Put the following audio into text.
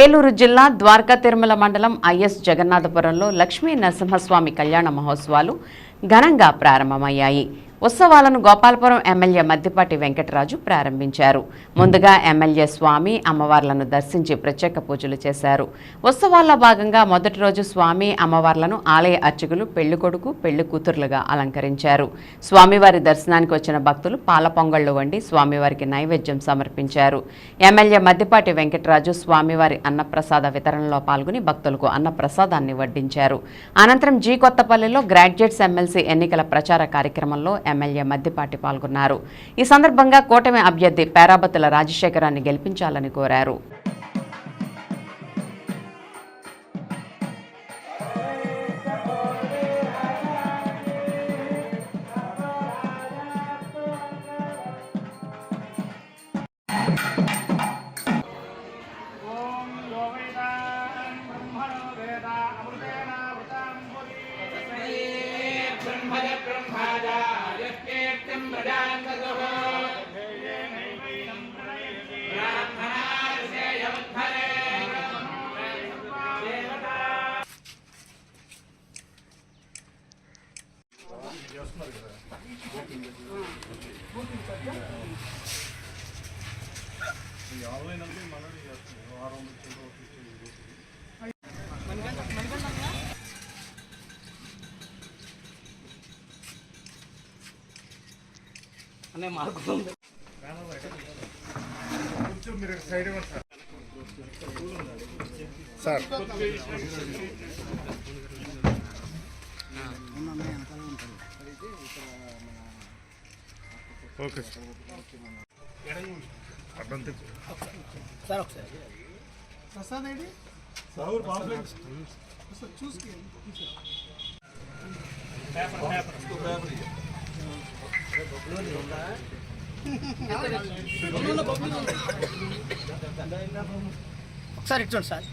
ఏలూరు జిల్లా ద్వారకా తిరుమల మండలం ఐఎస్ జగన్నాథపురంలో లక్ష్మీ నరసింహస్వామి కళ్యాణ మహోత్సవాలు ఘనంగా ప్రారంభమయ్యాయి. ఉత్సవాలను గోపాలపురం ఎమ్మెల్యే మద్దిపాటి వెంకటరాజు ప్రారంభించారు. ముందుగా ఎమ్మెల్యే స్వామి అమ్మవార్లను దర్శించి ప్రత్యేక పూజలు చేశారు. ఉత్సవాల్లో భాగంగా మొదటి రోజు స్వామి అమ్మవార్లను ఆలయ అర్చకులు పెళ్ళి కొడుకు పెళ్ళి కూతురులుగా అలంకరించారు. స్వామివారి దర్శనానికి వచ్చిన భక్తులు పాల పొంగళ్ళు వండి స్వామివారికి నైవేద్యం సమర్పించారు. ఎమ్మెల్యే మద్దిపాటి వెంకటరాజు స్వామివారి అన్నప్రసాద వితరణలో పాల్గొని భక్తులకు అన్నప్రసాదాన్ని వడ్డించారు. అనంతరం జీ కొత్తపల్లిలో గ్రాడ్యుయేట్స్ ఎమ్మెల్సీ ఎన్నికల ప్రచార కార్యక్రమంలో ఎమ్మెల్యే మద్దిపాటి పాల్గొన్నారు. ఈ సందర్భంగా కూటమి అభ్యర్థి పేరాబత్తుల రాజశేఖరాన్ని గెలిపించాలని కోరారు. ఆన్లైన్ అంటే వేదాన్ చేస్తుంది వారం అమృతేనావృతాం పురీ బ్రహ్మజ బ్రహ్మాజ యస్కేత్యం ప్రజాన్ తదః బ్రాహ్మణార్షేయముద్ధరే దేవతా సార్ ఓకే సార్ అడ్డం తిప్పు ఒకసారి ఇచ్చండి సార్.